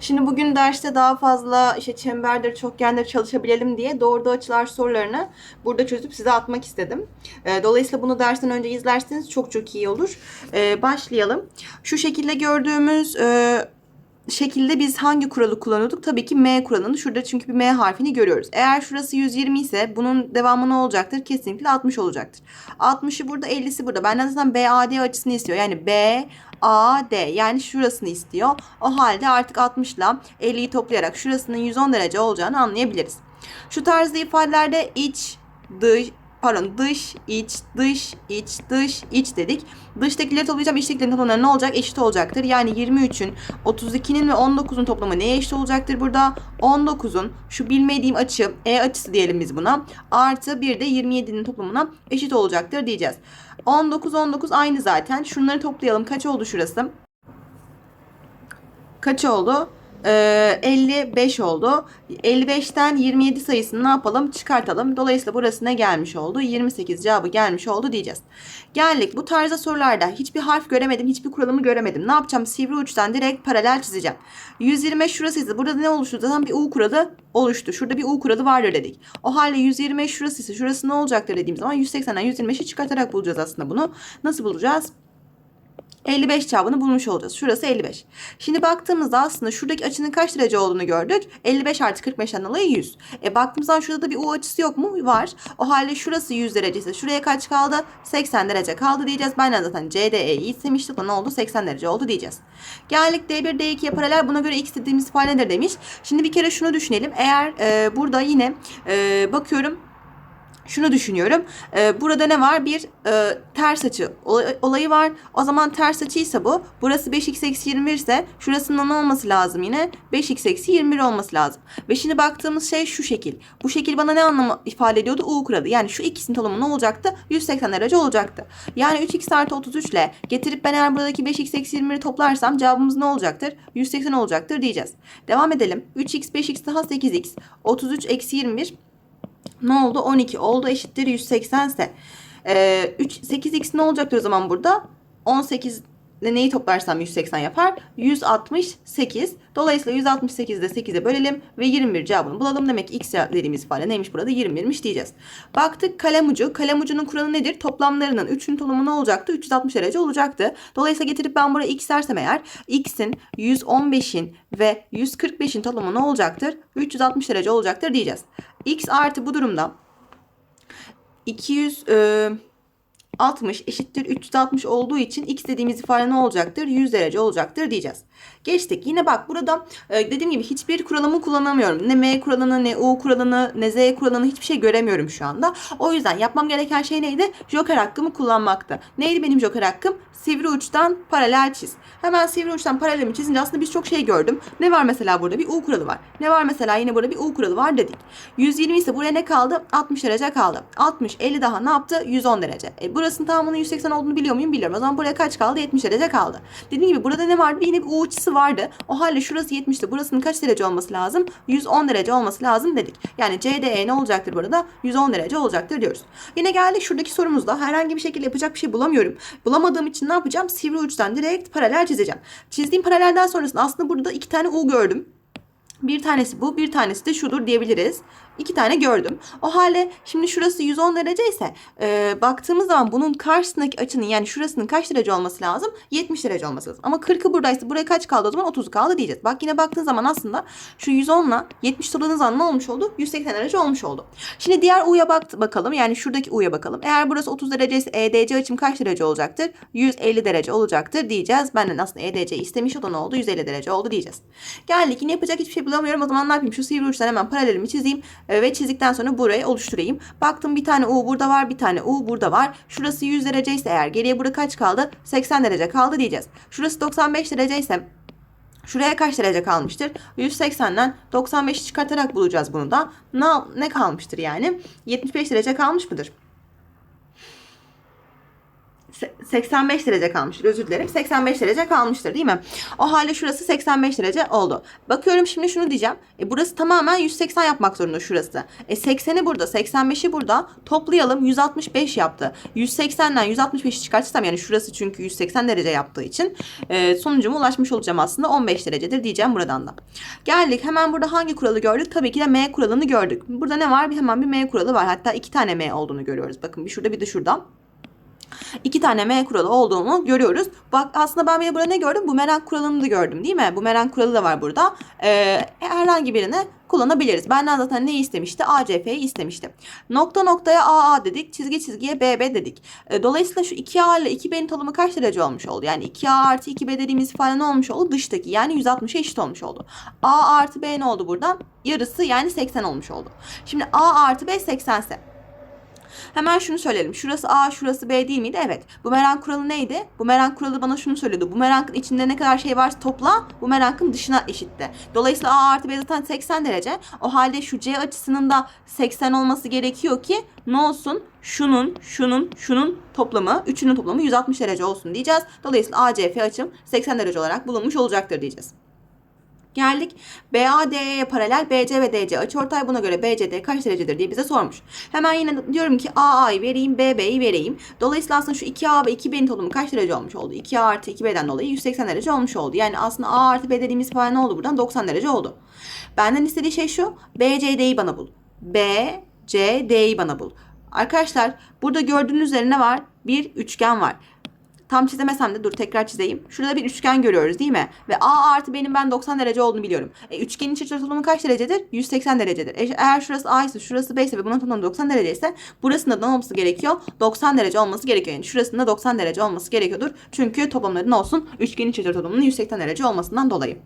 Şimdi bugün derste daha fazla işte çemberdir, çokgendir çalışabilelim diye doğruda açılar sorularını burada çözüp size atmak istedim. Ee, Dolayısıyla bunu dersten önce izlerseniz çok çok iyi olur. Ee, Başlayalım. Şu şekilde gördüğümüz e, şekilde biz hangi kuralı kullanıyorduk? Tabii ki M kuralını. Şurada çünkü bir M harfini görüyoruz. Eğer şurası 120 ise bunun devamı ne olacaktır? Kesinlikle 60 olacaktır. 60'ı burada 50'si burada. Benden zaten BAD açısını istiyor. Yani B AD yani şurasını istiyor. O halde artık 60 ile 50'yi toplayarak şurasının 110 derece olacağını anlayabiliriz. Şu tarzda ifadelerde iç, dış, pardon dış, iç, dış, iç, dış, iç dedik. Dıştakileri toplayacağım. içtekilerin toplamları ne olacak? Eşit olacaktır. Yani 23'ün, 32'nin ve 19'un toplamı neye eşit olacaktır burada? 19'un şu bilmediğim açı, E açısı diyelim biz buna. Artı bir de 27'nin toplamına eşit olacaktır diyeceğiz. 19, 19 aynı zaten. Şunları toplayalım. Kaç oldu şurası? Kaç oldu? Ee, 55 oldu. 55'ten 27 sayısını ne yapalım? Çıkartalım. Dolayısıyla burası ne gelmiş oldu? 28 cevabı gelmiş oldu diyeceğiz. Geldik. Bu tarzda sorularda hiçbir harf göremedim, hiçbir kuralımı göremedim. Ne yapacağım? Sivri uçtan direkt paralel çizeceğim. 125 şurasıysa burada ne oluştu? Zaten bir U kuralı oluştu. Şurada bir U kuralı vardır dedik. O halde 125 şurasıysa şurası ne olacaktır dediğim zaman 180'den 125'i çıkartarak bulacağız aslında bunu. Nasıl bulacağız? 55 cevabını bulmuş olacağız. Şurası 55. Şimdi baktığımızda aslında şuradaki açının kaç derece olduğunu gördük. 55 artı 45'ten dolayı 100. E baktığımızda şurada da bir U açısı yok mu? Var. O halde şurası 100 derece ise şuraya kaç kaldı? 80 derece kaldı diyeceğiz. Benden zaten CDE'yi istemiştik. Ne oldu? 80 derece oldu diyeceğiz. Geldik D1 D2'ye paralel. Buna göre x dediğimiz ifade nedir demiş. Şimdi bir kere şunu düşünelim. Eğer e, burada yine e, bakıyorum şunu düşünüyorum. Ee, burada ne var? Bir e, ters açı olay- olayı var. O zaman ters açıysa bu. Burası 5x eksi 21 ise şurasının ne olması lazım yine? 5x eksi 21 olması lazım. Ve şimdi baktığımız şey şu şekil. Bu şekil bana ne anlamı ifade ediyordu? U kuralı. Yani şu ikisinin toplamı ne olacaktı? 180 derece olacaktı. Yani 3x artı 33 ile getirip ben eğer buradaki 5x eksi 21'i toplarsam cevabımız ne olacaktır? 180 olacaktır diyeceğiz. Devam edelim. 3x 5x daha 8x. 33 eksi 21 ne oldu? 12 oldu eşittir 180 ise. Ee, 3, 8x ne olacaktır o zaman burada? 18 ile neyi toplarsam 180 yapar? 168. Dolayısıyla 168'i de 8'e bölelim ve 21 cevabını bulalım. Demek ki x dediğimiz ifade neymiş burada? 21'miş diyeceğiz. Baktık kalem ucu. Kalem ucunun kuralı nedir? Toplamlarının 3'ün toplamı ne olacaktı? 360 derece olacaktı. Dolayısıyla getirip ben buraya x dersem eğer x'in 115'in ve 145'in toplamı ne olacaktır? 360 derece olacaktır diyeceğiz. x artı bu durumda 200 e, 60 eşittir 360 olduğu için x dediğimiz ifade ne olacaktır? 100 derece olacaktır diyeceğiz. Geçtik. Yine bak burada e, dediğim gibi hiçbir kuralımı kullanamıyorum. Ne m kuralını, ne u kuralını, ne z kuralını hiçbir şey göremiyorum şu anda. O yüzden yapmam gereken şey neydi? Joker hakkımı kullanmaktı. Neydi benim joker hakkım? Sivri uçtan paralel çiz. Hemen sivri uçtan paralelimi çizince aslında biz çok şey gördüm. Ne var mesela burada? Bir u kuralı var. Ne var mesela yine burada bir u kuralı var dedik. 120 ise buraya ne kaldı? 60 derece kaldı. 60, 50 daha ne yaptı? 110 derece. E, burasının tamamının 180 olduğunu biliyor muyum? Biliyorum. O zaman buraya kaç kaldı? 70 derece kaldı. Dediğim gibi burada ne vardı? Yine bir u açısı vardı. O halde şurası 70'ti. Burasının kaç derece olması lazım? 110 derece olması lazım dedik. Yani CDE ne olacaktır burada? 110 derece olacaktır diyoruz. Yine geldik şuradaki sorumuzda herhangi bir şekilde yapacak bir şey bulamıyorum. Bulamadığım için ne yapacağım? Sivri uçtan direkt paralel çizeceğim. Çizdiğim paralelden sonrasında aslında burada iki tane U gördüm. Bir tanesi bu, bir tanesi de şudur diyebiliriz. İki tane gördüm. O halde şimdi şurası 110 derece ise e, baktığımız zaman bunun karşısındaki açının yani şurasının kaç derece olması lazım? 70 derece olması lazım. Ama 40'ı buradaysa buraya kaç kaldı o zaman? 30 kaldı diyeceğiz. Bak yine baktığın zaman aslında şu 110 ile 70 topladığın zaman ne olmuş oldu? 180 derece olmuş oldu. Şimdi diğer U'ya bak bakalım. Yani şuradaki U'ya bakalım. Eğer burası 30 derece ise EDC açım kaç derece olacaktır? 150 derece olacaktır diyeceğiz. Benden aslında EDC istemiş o da ne oldu? 150 derece oldu diyeceğiz. Geldik yine yapacak hiçbir şey bulamıyorum. O zaman ne yapayım? Şu sivri uçtan hemen paralelimi çizeyim e, ve çizdikten sonra burayı oluşturayım. Baktım bir tane U burada var, bir tane U burada var. Şurası 100 derece ise eğer geriye burada kaç kaldı? 80 derece kaldı diyeceğiz. Şurası 95 derece ise Şuraya kaç derece kalmıştır? 180'den 95'i çıkartarak bulacağız bunu da. Ne, ne kalmıştır yani? 75 derece kalmış mıdır? Se- 85 derece kalmıştır. Özür dilerim. 85 derece kalmıştır değil mi? O halde şurası 85 derece oldu. Bakıyorum şimdi şunu diyeceğim. E burası tamamen 180 yapmak zorunda şurası. E 80'i burada, 85'i burada. Toplayalım 165 yaptı. 180'den 165'i çıkartırsam yani şurası çünkü 180 derece yaptığı için e, sonucuma ulaşmış olacağım aslında 15 derecedir diyeceğim buradan da. Geldik hemen burada hangi kuralı gördük? Tabii ki de M kuralını gördük. Burada ne var? Bir hemen bir M kuralı var. Hatta iki tane M olduğunu görüyoruz. Bakın bir şurada bir de şurada iki tane M kuralı olduğunu görüyoruz. Bak aslında ben bir burada ne gördüm? Bumerang kuralını da gördüm değil mi? Bumerang kuralı da var burada. Ee, herhangi birini kullanabiliriz. Benden zaten ne istemişti? ACF'yi istemişti. Nokta noktaya AA dedik. Çizgi çizgiye BB dedik. Ee, dolayısıyla şu 2A ile 2B'nin toplamı kaç derece olmuş oldu? Yani 2A artı 2B dediğimiz ifade ne olmuş oldu? Dıştaki yani 160'a eşit olmuş oldu. A artı B ne oldu buradan? Yarısı yani 80 olmuş oldu. Şimdi A artı B 80 ise Hemen şunu söyleyelim. Şurası A, şurası B değil miydi? Evet. Bumerang kuralı neydi? Bumerang kuralı bana şunu söylüyordu. Bumerangın içinde ne kadar şey varsa topla, bumerangın dışına eşitti. Dolayısıyla A artı B zaten 80 derece. O halde şu C açısının da 80 olması gerekiyor ki ne olsun? Şunun, şunun, şunun toplamı, üçünün toplamı 160 derece olsun diyeceğiz. Dolayısıyla ACF açım 80 derece olarak bulunmuş olacaktır diyeceğiz. Geldik BADE'ye paralel BC ve DC açıortay buna göre BCD kaç derecedir diye bize sormuş. Hemen yine diyorum ki AA'yı vereyim BB'yi vereyim. Dolayısıyla aslında şu 2A ve 2B'nin toplamı kaç derece olmuş oldu? 2A artı 2B'den dolayı 180 derece olmuş oldu. Yani aslında A artı B dediğimiz ifade ne oldu buradan? 90 derece oldu. Benden istediği şey şu. BCD'yi bana bul. BCD'yi bana bul. Arkadaşlar burada gördüğünüz üzerine var? Bir üçgen var. Tam çizemesem de dur tekrar çizeyim. Şurada bir üçgen görüyoruz değil mi? Ve A artı B'nin ben 90 derece olduğunu biliyorum. E, üçgenin iç açı kaç derecedir? 180 derecedir. E, eğer şurası A ise şurası B ise ve bunun toplamı 90 derece ise burasında da ne olması gerekiyor? 90 derece olması gerekiyor. Yani şurasında 90 derece olması gerekiyordur. Çünkü toplamları ne olsun? Üçgenin iç açı toplamının 180 derece olmasından dolayı.